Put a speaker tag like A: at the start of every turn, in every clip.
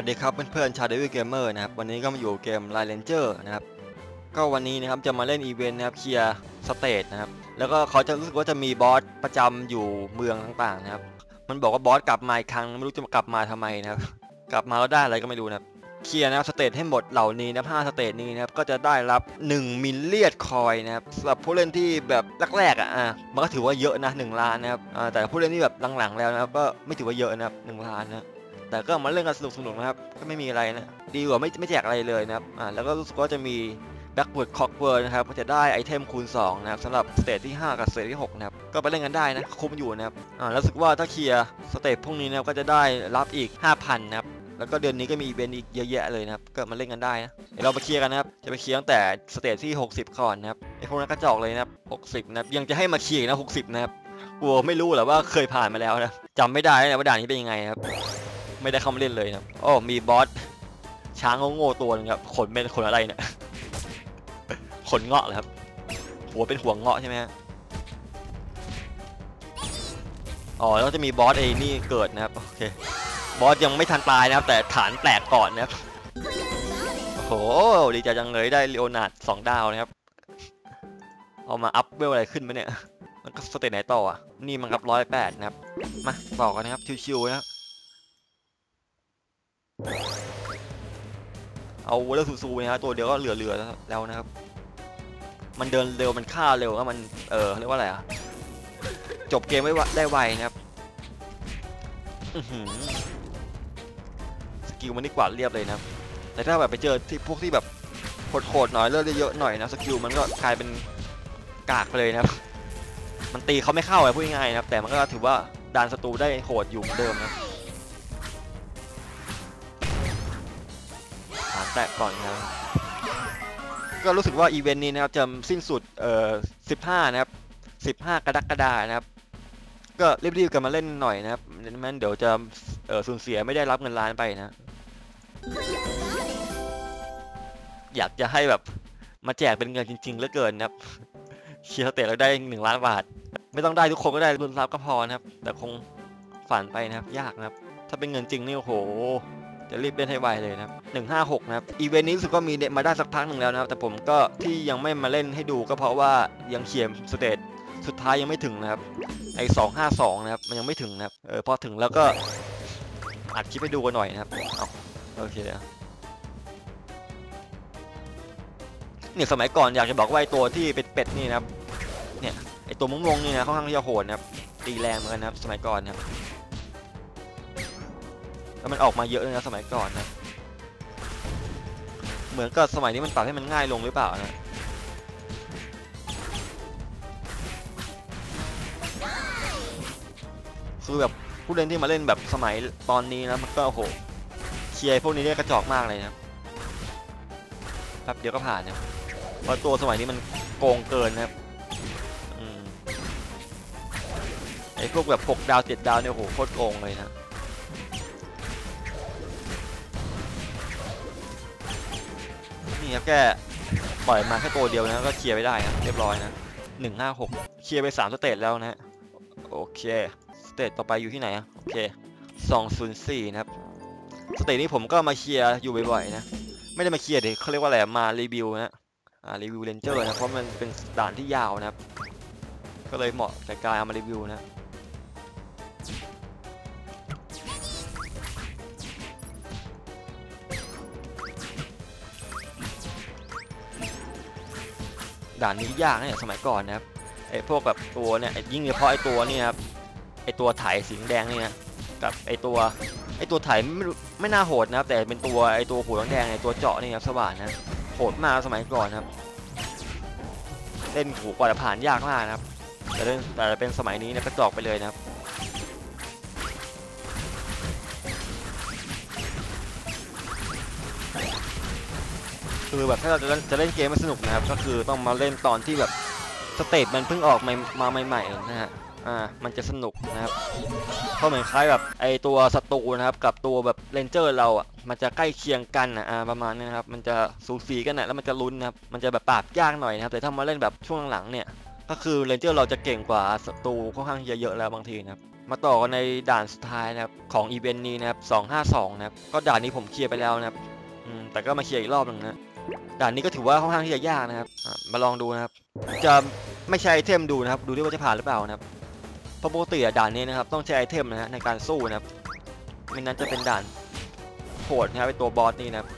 A: วัสดีครับเพื่อนๆชาวเดวิลเกมเมอร์นะครับวันนี้ก็มาอยู่เกมไลเลนเจอร์นะครับก็วันนี้นะครับจะมาเล่นอีเวนต์นะครับเคลียร์สเตจนะครับแล้วก็เขาจะรู้สึกว่าจะมีบอสประจำอยู่เมืองต่างๆนะครับมันบอกว่าบอสกลับมาอีกครั้งไม่รู้จะกลับมาทำไมนะครับกลับมาแล้วได้อะไรก็ไม่รู้นะครับเคลียร์นะครับสเตจให้หมดเหล่านี้นะห้าสเตจนี้นะครับก็จะได้รับ 1 มิลเลียดคอยนะครับสำหรับผู้เล่นที่แบบแรกๆอะมันก็ถือว่าเยอะนะ1ล้านนะครับแต่ผู้เล่นที่แบบหลังๆแล้วนะครับก็ไม่ถือว่าเยอะนะครับ1ล้านนะ แต่ก็มาเล่นกันสนุกสนุกนะครับ ก็ไม่มีอะไรนะ ดีกว่าไม่ไม่แจกอะไรเลยนะครับ อ่า แล้วก็รู้สึกว่าจะมี Backward Clockwork นะครับ ก็จะได้ไอเทมคูณ 2 นะครับสำหรับสเตจที่ 5 กับสเตจที่ 6 นะครับ ก็ไปเล่นกันได้นะ คุ้มอยู่นะครับ อ่าแล้วรู้สึกว่าถ้าเคลียร์สเตจพวกนี้นะครับ ก็จะได้รับอีก 5,000 นะครับ แล้วก็เดือนนี้ก็มีอีเวนต์อีกเยอะแยะเลยนะครับ ก็มาเล่นกันได้นะ เดี๋ยวเราไปเคลียร์กันนะครับ จะไปเคลียร์ตั้งแต่สเตจที่ 60 ก่อนนะครับ ไอพวกนั้นกระจอกเลยนะครับ60 นะครับ ยังจะให้มาเคลียร์อีกนะ60 นะครับกลัวไม่รู้เหรอว่าเคยผ่านมาแล้วนะจำไม่ได้นะว่าด่านนี้เป็นยังไงนะครับ ไม่ได้เข้ามาเล่นเลยนะครับโอ้มีบอสช้างโง่ๆตัวนึงครับขนเป็นขนอะไรเนี่ยขนเงาะเหรอครับ หัวเป็นหัวเงาะใช่ไหมฮะอ๋อแล้วจะมีบอสไอ้นี่เกิดนะครับโอเคบอสยังไม่ทันตายนะครับ แต่ฐานแตกก่อนนะครับโอ้โหดีใจจังเลยได้เลโอนาร์ดสองดาวนะครับเอามาอัพเวลอะไรขึ้นไมเนี่ยมันก็สเตจไหนต่ออะนี่มันกับร้อยแปดนะครับมาต่อกันนะครับชิวๆนะครับ เอาเลือกซูๆนะฮะตัวเดียวก็เหลือๆแล้วนะครับ มันเดินเร็วมันฆ่าเร็วแล้วมัน เออเรียกว่าอะไรอะ จบเกมไว้ได้ไวนะครับสกิลมันนี่กวาดเรียบเลยนะครับ แต่ถ้าแบบไปเจอที่พวกที่แบบโหดๆหน่อยเลือดเยอะๆหน่อยนะสกิลมันก็กลายเป็นกากไปเลยนะครับ มันตีเขาไม่เข้าไอะพูดง่ายๆนะครับ แต่มันก็ถือว่าดานศัตรูได้โหดอยู่เหมือนเดิมนะ แตกก่อนครับ ก็รู้สึกว่าอีเวนต์นี้นะครับจะสิ้นสุดเอ่อ15 นะครับ 15 กรกฎานะครับ ก็รีบๆกันมาเล่นหน่อยนะครับไม่งั้นเดี๋ยวจะเอ่อสูญเสียไม่ได้รับเงินล้านไปนะ อยากจะให้แบบมาแจกเป็นเงินจริงๆเหลือเกินนะครับเชียร์เตทแล้วได้1ล้านบาท ไม่ต้องได้ทุกคนก็ได้รุ่นรับก็พอนะครับ แต่คงฝันไปนะครับ ยากนะครับ ถ้าเป็นเงินจริงนี่โอ้โห จะรีบเล่นให้ไวเลยนะครับ156 นะครับ อีเวนต์นี้รู้สึกว่ามีมาได้สักพักหนึ่งแล้วนะครับ แต่ผมก็ที่ยังไม่มาเล่นให้ดูก็เพราะว่ายังเขียมสเตจสุดท้ายยังไม่ถึงนะครับ ไอ้252 นะครับ มันยังไม่ถึงนะครับ เออ พอถึงแล้วก็อัดคลิปให้ดูกันหน่อยนะครับเอาโอเคนะเนี่ยสมัยก่อนอยากจะบอกว่าไอตัวที่เป็นเป็ดนี่นะครับ เนี่ยไอตัวมุ้งลงนี่นะค่อนข้างที่จะโหดนะครับตีแรงเหมือนกันนะครับ สมัยก่อนนะครับ มันออกมาเยอะเลยนะสมัยก่อนนะ เหมือนกับสมัยนี้มันปรับให้มันง่ายลงหรือเปล่านะคือแบบผู้เล่นที่มาเล่นแบบสมัยตอนนี้นะมันก็โอ้โหเชียร์พวกนี้เนี่ยกระจอกมากเลยนะครับแป๊บเดียวก็ผ่านเนี่ยเพราะตัวสมัยนี้มันโกงเกินนะครับอืมไอ้พวกแบบ6ดาว7ดาวเนี่ยโหโคตรโกงเลยนะ นี่ครับแค่ปล่อยมาแค่ตัวเดียวนะก็เคลียร์ไปได้ครับเรียบร้อยนะหนึ่งห้าหกเคลียร์ไปสามสเตจแล้วนะฮะโอเคสเตจต่อไปอยู่ที่ไหนอะโอเคสองศูนย์สี่นะครับสเตจนี้ผมก็มาเคลียร์อยู่บ่อยๆนะไม่ได้มาเคลียร์เด็กเขาเรียกว่าอะไรมารีวิวนะอ่ารีวิวเรนเจอร์นะเพราะมันเป็นด่านที่ยาวนะครับก็เลยเหมาะกับการเอามารีวิวนะ ด่านนี้ยากนะเนี่ยสมัยก่อนนะครับไอ้พวกแบบตัวเนี่ยยิ่งเฉพาะไอ้ตัวนี่ครับไอ้ตัวถ่ายสีแดงเนี่ยกับไอ้ตัวไอ้ตัวถ่ายไม่ไม่น่าโหดนะครับ แต่เป็นตัวไอ้ตัวหัวแดงไอ้ตัวเจาะนี่ครับสว่านนะโหดมากสมัยก่อนครับเล่นถูกกว่าจะผ่านยากมากนะครับ แต่เล่นแต่เป็นสมัยนี้เนี่ยกระจอกไปเลยนะครับ คือแบบถ้าเราจะเล่นจะเล่นเกมไม่สนุกนะครับ ก็คือต้องมาเล่นตอนที่แบบสเตจมันเพิ่งออกมามาใหม่ๆนะฮะอ่ามันจะสนุกนะครับเพราะเหมือนคล้ายแบบไอตัวศัตรูนะครับ กับตัวแบบเรนเจอร์เราอะมันจะใกล้เคียงกันอะอ่าประมาณนี้นะครับ มันจะสูสีกันนะแล้วมันจะลุ้นนะครับมันจะแบบปราบยากหน่อยนะครับ แต่ถ้ามาเล่นแบบช่วงหลังเนี่ยก็คือเรนเจอร์เราจะเก่งกว่าศัตรูค่อนข้างเยอะๆแล้วบางทีนะครับมาต่อกันในด่านสุดท้ายนะครับของอีเวนต์นี้นะครับ252นะครับก็ด่านนี้ผมเคลียร์ไปแล้วนะครับแต่ก็มาเคลียร์อีกรอบหนึ่งนะ ด่านนี้ก็ถือว่าค่อนข้างที่จะยากนะครับ มาลองดูนะครับ จะไม่ใช้ไอเทมดูนะครับ ดูด้วยว่าจะผ่านหรือเปล่านะครับพราะปกติด่านนี้นะครับต้องใช้ไอเทมนะฮะในการสู้นะครับไม่นั้นจะเป็นด่านโหดนะครับไอตัวบอสนี่นะครับ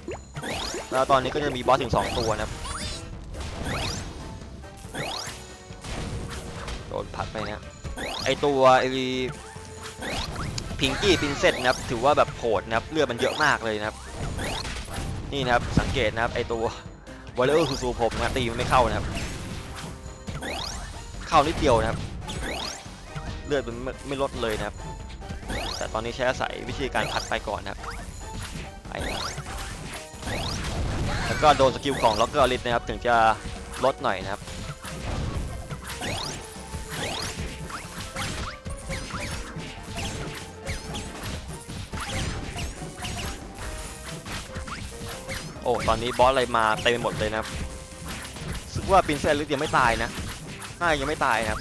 A: แล้วตอนนี้ก็จะมีบอสถึงสองตัวนะครับโดนผัดไปนะไอตัวไอพิงกี้พินเซตนะครับถือว่าแบบโหดนะครับเลือดมันเยอะมากเลยนะครับนี่นะครับสังเกตนะครับไอตัว วอลเลอร์ซูซูผมนะตีมันไม่เข้านะครับ เข้านิดเดียวนะครับ เลือดมันไม่ไม่ลดเลยนะครับ แต่ตอนนี้ใช้อาศัยวิธีการพัดไปก่อนนะครับไปแล้วก็โดนสกิลของล็อกเกอร์ลิสนะครับ ถึงจะลดหน่อยนะครับ อ้ตอนนี้บอสอะไรมาเต็มไปหมดเลยนะครับสึกว่าปินเซนลึกยังไม่ตายนะน่ายังไม่ตายนะครับ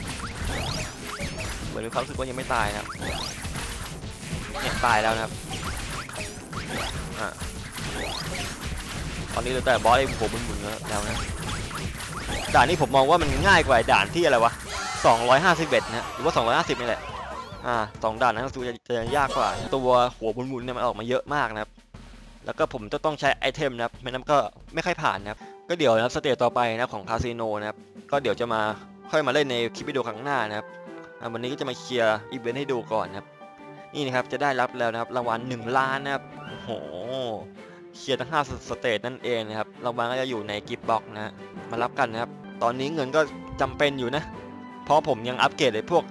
A: เหมือนมีความรู้สึกว่ายังไม่ตายนะครับเนี่ยตายแล้วนะครับอะตอนนี้เหลือแต่บอสไอ้ผมมึนๆแล้วนะด่านนี้ผมมองว่ามันง่ายกว่าไอ้ด่านที่อะไรวะ251นะหรือว่า 250นี่แหละอ่าสองด่านนั้นก็จะจะยากกว่า ตัวหัวมุนๆเนี่ยมันออกมาเยอะมากนะครับ แล้วก็ผมจะต้องใช้ไอเทมนะครับไม่นั้นก็ไม่ค่อยผ่านนะครับก็เดี๋ยวนะสเตจต่อไปนะครับของคาสิโนนะครับก็เดี๋ยวจะมาค่อยมาเล่นในคลิปวิดีโอครั้งหน้านะครับวันนี้ก็จะมาเคลียร์อีเวนต์ให้ดูก่อนนะครับนี่นะครับจะได้รับแล้วนะครับรางวัล1ล้านนะครับโอ้โหเคลียร์ทั้ง5สเตจนั่นเองนะครับรางวัลก็จะอยู่ในกิฟต์บ็อกนะฮะมารับกันนะครับตอนนี้เงินก็จำเป็นอยู่นะ เพราะผมยังอัปเกรดไอ้พวก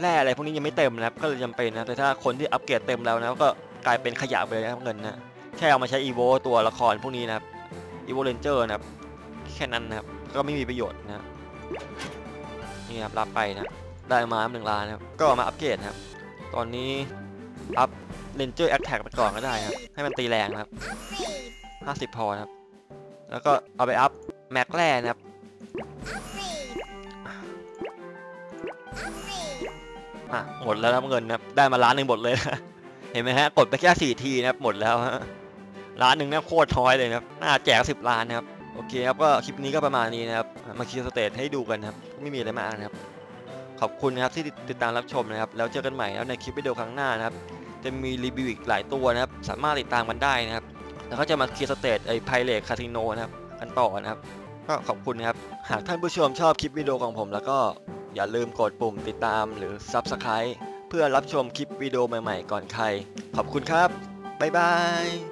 A: แร่อะไรพวกนี้ยังไม่เต็มนะครับก็เลยจำเป็นนะแต่ถ้าคนที่อัปเกรดเต็มแล้วนะก็กลายเป็นขยะไปเลยนะครับเงินนะ แค่เอามาใช้อีโวตัวละครพวกนี้นะครับอีโวเรนเจอร์นะครับแค่นั้นนะครับก็ไม่มีประโยชน์นะนี่ครับรับไปนะได้มาหนึ่งล้านนะครับก็เอามาอัปเกรดนะครับตอนนี้อัพเรนเจอร์แอคแท็กไปก่อนก็ได้ครับให้มันตีแรงนะครับ 50 พอนะครับ แล้วก็เอาไปอัพแม็กแร่นะครับอะหมดแล้วนะเงินนะครับได้มาล้านหนึ่งหมดเลยนะเห็นไหมฮะ กดไปแค่สี่ทีนะครับหมดแล้วฮะ ล้านหนึ่งเนี่ยโคตรท้อยเลยนะครับน่าแจกสิบล้านนะครับโอเคครับก็คลิปนี้ก็ประมาณนี้นะครับมาเคลียร์สเตจให้ดูกันนะครับไม่มีอะไรมากนะครับขอบคุณนะครับที่ติดตามรับชมนะครับแล้วเจอกันใหม่แล้วในคลิปวิดีโอครั้งหน้านะครับจะมีรีวิวอีกหลายตัวนะครับสามารถติดตามกันได้นะครับแล้วก็จะมาเคลียร์สเตจไอ้ไพเรตคาสิโนนะครับกันต่อนะครับก็ขอบคุณนะครับหากท่านผู้ชมชอบคลิปวิดีโอของผม แล้วก็อย่าลืมกดปุ่มติดตามหรือ Subscribe เพื่อรับชมคลิปวิดีโอใหม่ๆ ก่อนใคร ขอบคุณครับ บ๊ายบาย